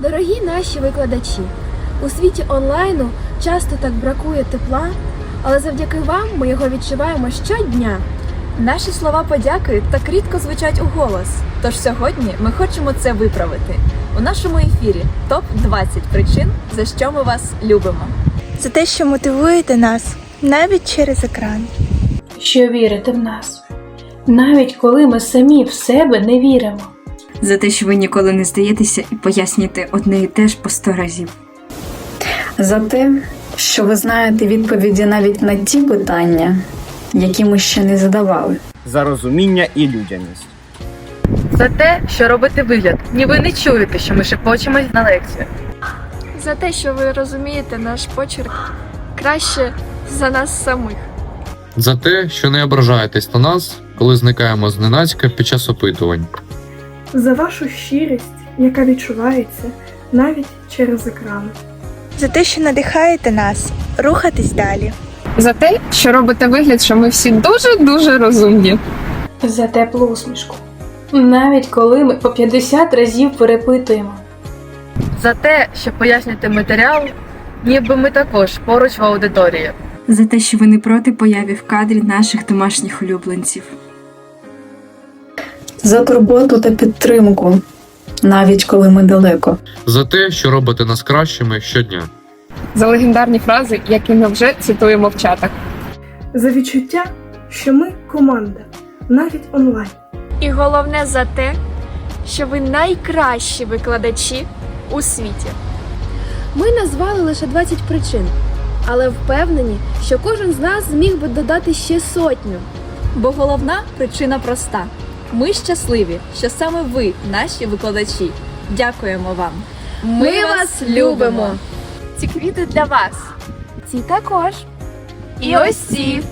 Дорогі наші викладачі, у світі онлайну часто так бракує тепла, але завдяки вам ми його відчуваємо щодня. Наші слова подяки так рідко звучать у голос. Тож сьогодні ми хочемо це виправити. У нашому ефірі топ 20 причин, за що ми вас любимо. за те, що мотивуєте нас навіть через екран. що вірите в нас, навіть коли ми самі в себе не віримо. За те, що ви ніколи не здаєтеся і пояснюєте одне і те ж по сто разів. за те, що ви знаєте відповіді навіть на ті питання, які ми ще не задавали. за розуміння і людяність. За те, що робите вигляд, ніби не чуєте, що ми шепочемось на лекцію. За те, що ви розумієте наш почерк краще за нас самих. За те, що не ображаєтесь на нас, коли зникаємо зненацька під час опитувань. За вашу щирість, яка відчувається навіть через екран. За те, що надихаєте нас рухатись далі. За те, що робите вигляд, що ми всі дуже-дуже розумні. За теплу усмішку. Навіть коли ми по 50 разів перепитуємо. За те, що пояснюєте матеріал, ніби ми також поруч в аудиторії. За те, що ви не проти появи в кадрі наших домашніх улюбленців. За турботу та підтримку, навіть коли ми далеко. За те, що робите нас кращими щодня. За легендарні фрази, які ми вже цитуємо в чатах. За відчуття, що ми команда, навіть онлайн. І головне за те, що ви найкращі викладачі у світі. Ми назвали лише 20 причин, але впевнені, що кожен з нас зміг би додати ще сотню. Бо головна причина проста: ми щасливі, що саме ви, наші викладачі. Дякуємо вам. Ми вас любимо! Ці квіти для вас. Ці також. І ось ці.